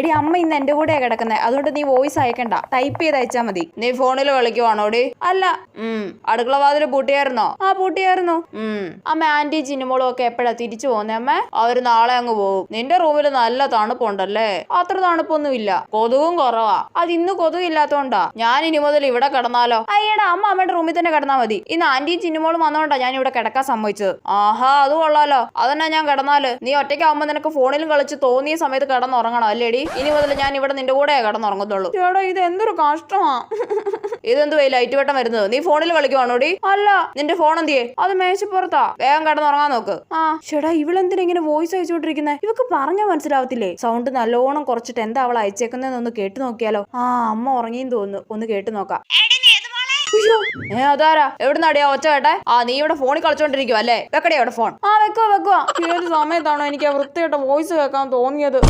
എടി അമ്മ ഇന്ന് എന്റെ കൂടെ കിടക്കുന്നത് അതുകൊണ്ട് നീ വോയിസ് അയക്കണ്ട. ടൈപ്പ് ചെയ്ത് അയച്ചാ മതി. നീ ഫോണിൽ വിളിക്കുവാണോടി? അല്ല. ഉം. അടുക്കള വാതിൽ പൂട്ടിയായിരുന്നോ? ആ പൂട്ടിയായിരുന്നു. ഉം. അമ്മ ആന്റി ചിന്നുമോളും ഒക്കെ എപ്പോഴാ തിരിച്ചു പോകുന്നേ? അമ്മ അവർ നാളെ അങ്ങ് പോകും. നിന്റെ റൂമിൽ നല്ല തണുപ്പുണ്ടല്ലേ? അത്ര തണുപ്പൊന്നും ഇല്ല കൊതുകും കുറവാ. അത് ഇന്ന് കൊതുക് ഇല്ലാത്തോണ്ടാ. ഞാൻ ഇനി മുതൽ ഇവിടെ കിടന്നാലോ? അയ്യടാ അമ്മ അമ്മയുടെ റൂമിൽ തന്നെ കിടന്നാ മതി. ഇന്ന് ആന്റിയും ചിന്നുമോളും വന്നോണ്ടാ ഞാൻ ഇവിടെ കിടക്കാൻ സമ്മതിച്ചത്. ആഹാ അത് കൊള്ളാലോ. അതന്നെ ഞാൻ കിടന്നാൽ. നീ ഒറ്റയ്ക്കാവുമ്പോ നിനക്ക് ഫോണിലും കളിച്ച് തോന്നിയ സമയത്ത് കിടന്നുറങ്ങണം അല്ലേടി? ഇനി മുതൽ ഞാൻ ഇവിടെ നിന്റെ കൂടെ കിടന്നുറങ്ങത്തുള്ളൂ ചേട്ടാ ഇത് എന്തൊരു കഷ്ടമാ. ഇതെന്ത് പോയി ലൈറ്റ് വെട്ടം വരുന്നത്? നീ ഫോണിൽ കളിക്കുവാണോടി? അല്ല. നിന്റെ ഫോൺ എന്തിയേ? അത് മേശപ്പുറത്താ. വേഗം കിടന്നുറങ്ങാൻ നോക്ക്. ആ. ചേട്ടാ ഇവളെന്തിനാ ഇങ്ങനെ വോയിസ് അയച്ചുകൊണ്ടിരിക്കുന്നത് ഇവക്ക് പറഞ്ഞാൽ മനസ്സിലാവത്തില്ലേ? സൗണ്ട് നല്ലോണം കുറച്ചിട്ട് എന്താ അവൾ അയച്ചേക്കുന്നതെന്ന് കേട്ടു നോക്കിയാലോ? ആ അമ്മ ഉറങ്ങിയും തോന്നുന്നു. ഒന്ന് കേട്ടു നോക്കാം. അയ്യോ, ഏ അതാരാ? എവിടുന്നാടിയാ ഒച്ച കേട്ടെ? ആ നീ ഇവിടെ ഫോണിൽ കളിച്ചോണ്ടിരിക്കും അല്ലേ? വെക്കടേ അവിടെ ഫോൺ ആ വെക്കുവാ വെക്കുവാ ഏത് സമയത്താണോ എനിക്ക് ആ വൃത്തിയായിട്ട് വോയിസ് കേൾക്കാൻ തോന്നിയത്?